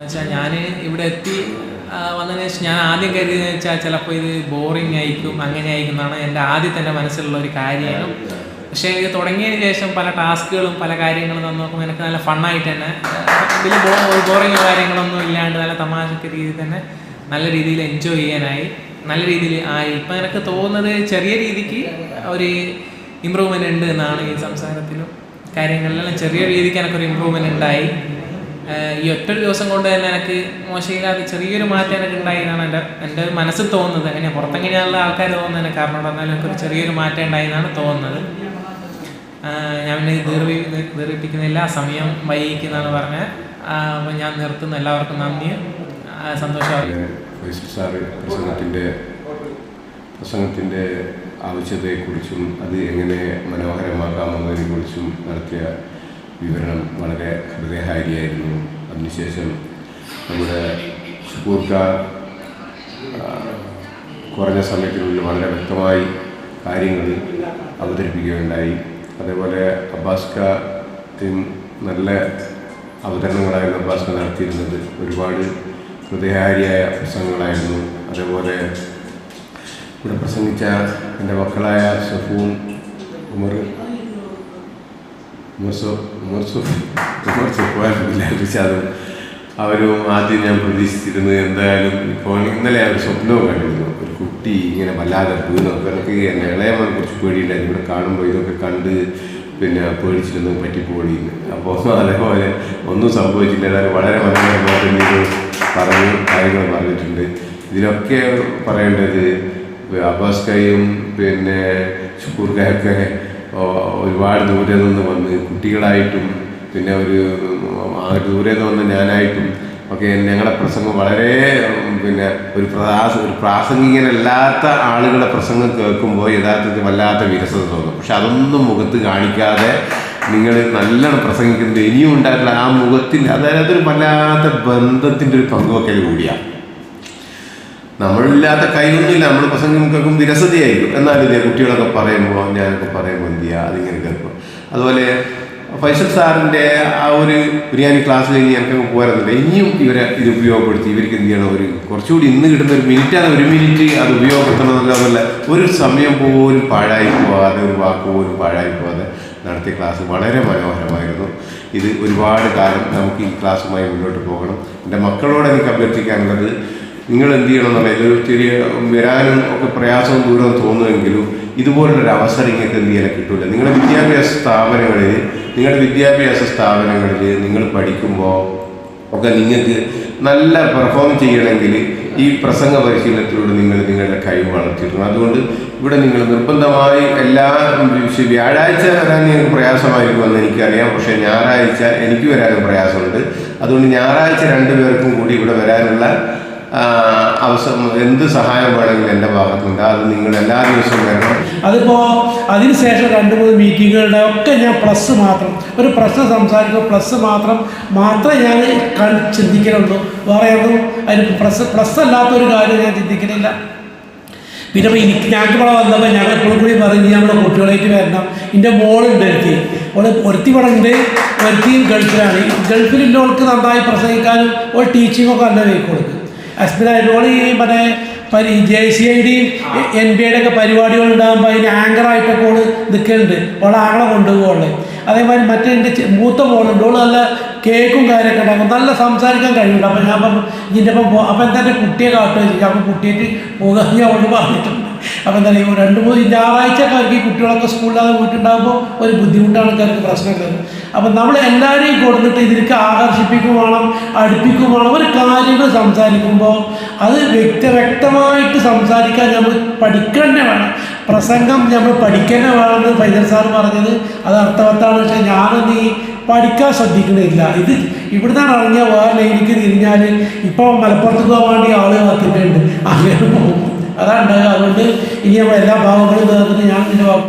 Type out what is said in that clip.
വെച്ചാൽ ഞാൻ ഇവിടെ എത്തി വന്നതിന് ശേഷം ഞാൻ ആദ്യം കരുതിയെന്ന് വെച്ചാൽ ചിലപ്പോൾ ഇത് ബോറിംഗ് ആയിരിക്കും അങ്ങനെ ആയിരിക്കും എന്നാണ് എന്റെ ആദ്യത്തെ എന്റെ മനസ്സിലുള്ള ഒരു കാര്യമാണ് പക്ഷേ ഇത് തുടങ്ങിയതിന് ശേഷം പല ടാസ്കുകളും പല കാര്യങ്ങളും തന്നു. നോക്കുമ്പോൾ എനിക്ക് നല്ല ഫണ്ണായിട്ട് തന്നെ വലിയ ബോ ബോറിങ് കാര്യങ്ങളൊന്നും ഇല്ലാണ്ട് നല്ല തമാശക്ക് രീതിയിൽ തന്നെ നല്ല രീതിയിൽ എൻജോയ് ചെയ്യാനായി നല്ല രീതിയിൽ ആയി. ഇപ്പം എനിക്ക് തോന്നുന്നത് ചെറിയ രീതിക്ക് ഒരു ഇമ്പ്രൂവ്മെന്റ് ഉണ്ട് എന്നാണ് ഈ സംസാരത്തിലും കാര്യങ്ങളിലെല്ലാം ചെറിയ രീതിക്ക് എനിക്കൊരു ഇമ്പ്രൂവ്മെന്റ് ഉണ്ടായി. ഈ ഒറ്റ ഒരു ദിവസം കൊണ്ട് തന്നെ എനിക്ക് മോശമില്ലാതെ ചെറിയൊരു മാറ്റം എനിക്ക് ഉണ്ടായി എന്നാണ് എന്റെ എന്റെ മനസ്സിൽ തോന്നുന്നത്. എങ്ങനെയാണ് പുറത്തെങ്ങനെയുള്ള ആൾക്കാർ തോന്നുന്നത് കാരണം എന്നാലും എനിക്കൊരു ചെറിയൊരു മാറ്റം ഉണ്ടായി എന്നാണ് തോന്നുന്നത് ഞാൻ പിന്നെ ദീർഘി ദീർഘിപ്പിക്കുന്നില്ല സമയം വൈകിക്കുന്നതാണ് പറഞ്ഞത്. അപ്പോൾ ഞാൻ നിർത്തുന്നു. എല്ലാവർക്കും നന്ദി. സന്തോഷമായി പ്രസംഗത്തിന്റെ പ്രസംഗത്തിന്റെ ആവശ്യത്തെക്കുറിച്ചും അത് എങ്ങനെ മനോഹരമാക്കാമെന്നതിനെക്കുറിച്ചും നടത്തിയ വിവരണം വളരെ ഹൃദയഹാരിയായിരുന്നു. അതിനുശേഷം നമ്മുടെ ഷുക്കൂർക്ക കുറഞ്ഞ സമയത്തിനുള്ളിൽ വളരെ വ്യക്തമായി കാര്യങ്ങൾ അവതരിപ്പിക്കുകയുണ്ടായി. അതേപോലെ അബ്ബാസ്കത്തിൻ നല്ല അവതരണങ്ങളായിരുന്നു അബ്ബാസ്ക നടത്തിയിരുന്നത്. ഒരുപാട് ഹൃദയഹാരിയായ പ്രസംഗങ്ങളായിരുന്നു. അതേപോലെ ഇവിടെ പ്രസംഗിച്ച എന്റെ മക്കളായ സഫൂൺ ഉമർ സു ഉമർ സുഫാൻ ലാലിച്ചാതും അവരും ആദ്യം ഞാൻ പ്രതീക്ഷിച്ചിരുന്നത് എന്തായാലും ഇപ്പോൾ ഇന്നലെ ഒരു സ്വപ്നവും കണ്ടിരുന്നു. ഒരു കുട്ടി ഇങ്ങനെ വല്ലാതെ വീണു. എനിക്ക് എന്നെ ഇളയമാർ കുറച്ച് പേടിയുണ്ടായിരുന്നു. ഇവിടെ കാണുമ്പോൾ ഇതൊക്കെ കണ്ട് പിന്നെ പേടിച്ചിരുന്നു പറ്റിപ്പോടിയിരുന്നു അപ്പോൾ അതേപോലെ ഒന്നും സംഭവിച്ചില്ല ഏതായാലും വളരെ മനോഹരമായിട്ട് പറഞ്ഞു കാര്യങ്ങൾ പറഞ്ഞിട്ടുണ്ട്. ഇതിലൊക്കെ പറയേണ്ടത് അബാസ്കയും പിന്നെ ഷുക്കൂർക്കായൊക്കെ ഒരുപാട് ദൂരെ നിന്ന് വന്ന് കുട്ടികളായിട്ടും പിന്നെ ഒരു ദൂരെ നിന്ന് വന്ന ഞാനായിട്ടും ഒക്കെ ഞങ്ങളുടെ പ്രസംഗം വളരെ പിന്നെ ഒരു പ്രാസ ഒരു പ്രാസംഗികനല്ലാത്ത ആളുകളുടെ പ്രസംഗം കേൾക്കുമ്പോൾ യഥാർത്ഥത്തിൽ വല്ലാത്ത വിരസത തോന്നും. പക്ഷെ അതൊന്നും മുഖത്ത് കാണിക്കാതെ നിങ്ങൾ നല്ലോണം പ്രസംഗിക്കുന്നത് ഇനിയും ഉണ്ടായിട്ടുള്ള ആ മുഖത്തിന്റെ അതായത് ഒരു വല്ലാത്ത ബന്ധത്തിന്റെ ഒരു പങ്കുവെക്കൽ കൂടിയാണ്. നമ്മളില്ലാത്ത കൈയൊന്നുമില്ല നമ്മൾ പ്രസംഗം കേൾക്കും വിരസതയായിരിക്കും. എന്നാലും ഇതേ കുട്ടികളൊക്കെ പറയുമ്പോൾ ഞാനൊക്കെ പറയുമ്പോൾ എന്ത് ചെയ്യുക അതിങ്ങനെ കേൾക്കും. അതുപോലെ ഫൈസൽ സാറിന്റെ ആ ഒരു ബിരിയാണി ക്ലാസ് കഴിഞ്ഞ് ഞങ്ങൾക്ക് പോരുന്നില്ല ഇനിയും ഇവരെ ഇത് ഉപയോഗപ്പെടുത്തി. ഇവർക്ക് എന്ത് ചെയ്യണം? ഒരു കുറച്ചുകൂടി ഇന്ന് കിട്ടുന്ന ഒരു മിനിറ്റാണ് ഒരു മിനിറ്റ് അത് ഉപയോഗപ്പെടുത്തണമെന്നല്ല അതല്ല. ഒരു സമയം പോലും പാഴായി പോവാതെ ഒരു വാക്ക് പോലും പാഴായി പോവാതെ നടത്തിയ ക്ലാസ് വളരെ മനോഹരമായിരുന്നു. ഇത് ഒരുപാട് കാലം നമുക്ക് ഈ ക്ലാസ്സുമായി മുന്നോട്ട് പോകണം. എന്റെ മക്കളോട് എനിക്ക് അഭ്യർത്ഥിക്കാനുള്ളത് നിങ്ങൾ എന്ത് ചെയ്യണം എന്നുള്ള ഒരു ചെറിയ വരാനും ഒക്കെ പ്രയാസവും ദൂരവും തോന്നുമെങ്കിലും ഇതുപോലുള്ളൊരു അവസരം നിങ്ങൾക്ക് എന്ത് ചെയ്യാൻ കിട്ടില്ല നിങ്ങളുടെ വിദ്യാഭ്യാസ സ്ഥാപനങ്ങളിൽ നിങ്ങളുടെ വിദ്യാഭ്യാസ സ്ഥാപനങ്ങളിൽ നിങ്ങൾ പഠിക്കുമ്പോൾ ഒക്കെ നിങ്ങൾക്ക് നല്ല പെർഫോം ചെയ്യണമെങ്കിൽ ഈ പ്രസംഗ പരിശീലനത്തിലൂടെ നിങ്ങൾ നിങ്ങളുടെ കഴിവ് വളർത്തിയിട്ടുണ്ട് അതുകൊണ്ട് ഇവിടെ നിങ്ങൾ നിർബന്ധമായി എല്ലാ വ്യാഴാഴ്ച വരാൻ നിങ്ങൾക്ക് പ്രയാസമായിരിക്കുമെന്ന് എനിക്കറിയാം. പക്ഷേ ഞായറാഴ്ച എനിക്ക് വരാനും പ്രയാസമുണ്ട്. അതുകൊണ്ട് ഞായറാഴ്ച രണ്ടു പേർക്കും കൂടി ഇവിടെ വരാനുള്ള അവസരം എന്ത് സഹായം വേണമെങ്കിലും എന്റെ ഭാഗത്തുണ്ട്. അത് നിങ്ങൾ എല്ലാ ദിവസവും വരണം. അതിപ്പോൾ അതിനുശേഷം രണ്ട് മൂന്ന് മീറ്റിങ്ങുകളുടെ ഒക്കെ ഞാൻ പ്ലസ് മാത്രം. ഒരു പ്രശ്നം സംസാരിക്കുമ്പോൾ പ്ലസ് മാത്രം മാത്രമേ ഞാൻ ചിന്തിക്കണുള്ളൂ വേറെ ഒന്നും അതിന് പ്ലസ് പ്ലസ് അല്ലാത്ത ഒരു കാര്യം ഞാൻ ചിന്തിക്കണില്ല പിന്നെ എനിക്ക് ഞങ്ങൾക്ക് ഇവിടെ വന്നപ്പോൾ ഞങ്ങൾ എപ്പോഴും കൂടി പറഞ്ഞ് നമ്മുടെ കുട്ടികളായിട്ട് വരണം. എന്റെ മോളുണ്ട് എനിക്ക് ഓൾ ഒരുത്തി ഇവിടെ ഉണ്ട്. ഒരുത്തിയും ഗൾഫിലാണ്. ഗൾഫിലുള്ളവർക്ക് നന്നായി പ്രസംഗിക്കാനും ഒരു ടീച്ചിങ്ങൊക്കെ നല്ല വയ്ക്കൊടുക്കും ഓൾ ഈ മറ്റേ പരി J C I D N B ഐയുടെ ഒക്കെ പരിപാടികൾ ഉണ്ടാകുമ്പോൾ അതിന് ആങ്കറായിട്ടൊക്കെ ഓൾ നിൽക്കുന്നുണ്ട് ഓളെ ആങ്ങളെ കൊണ്ടുപോകുള്ളു അതേമാതിരി മറ്റേ എന്റെ മൂത്ത മോളുണ്ട്. ഓൾ നല്ല കേക്കും കാര്യമൊക്കെ ഉണ്ടാക്കും. നല്ല സംസാരിക്കാൻ കഴിയുണ്ട് അപ്പം ഞാൻ പറഞ്ഞു ഇതിന്റെ ഒപ്പം അപ്പം എന്താ എന്റെ കുട്ടിയെ കാട്ടുകയും ചെയ്യും. അപ്പം കുട്ടിയായിട്ട് പോകാൻ ഞാൻ അവളോട് പറഞ്ഞിട്ടുണ്ട്. അപ്പം എന്താ പറയുക രണ്ട് മൂന്ന് ഞായറാഴ്ചക്കാർക്ക് ഈ കുട്ടികളൊക്കെ സ്കൂളിലാകെ പോയിട്ടുണ്ടാകുമ്പോൾ ഒരു ബുദ്ധിമുട്ടാണ് ആൾക്കാർക്ക് പ്രശ്നങ്ങൾ അപ്പം നമ്മൾ എല്ലാവരെയും കൊടുത്തിട്ട് ഇതിലേക്ക് ആകർഷിപ്പിക്കുവാണം അടുപ്പിക്കുവാണം ഒരു കാര്യങ്ങൾ സംസാരിക്കുമ്പോൾ അത് വ്യക്ത വ്യക്തമായിട്ട് സംസാരിക്കാൻ നമ്മൾ പഠിക്കേണ്ട വേണം. പ്രസംഗം നമ്മൾ പഠിക്കേണ്ട വേണമെന്ന് ഫൈസൽ സാർ പറഞ്ഞത്. അത് അർത്ഥവത്താണ് പക്ഷേ ഞാനൊന്നും ഈ പഠിക്കാൻ ശ്രദ്ധിക്കണില്ല. ഇത് ഇവിടുന്നാണ് ഇറങ്ങിയ വേറെ ലൈനിക്ക് തിരിഞ്ഞാൽ ഇപ്പോൾ മലപ്പുറത്ത് പോകാൻ വേണ്ടി ആളുകൾ കാത്തിട്ടുണ്ട് അങ്ങനെ പോകും. അതാണ് അതുകൊണ്ട് ഇനി നമ്മൾ എല്ലാ ഭാഗങ്ങളും നേർന്നിട്ട് ഞാൻ ഇതിന്റെ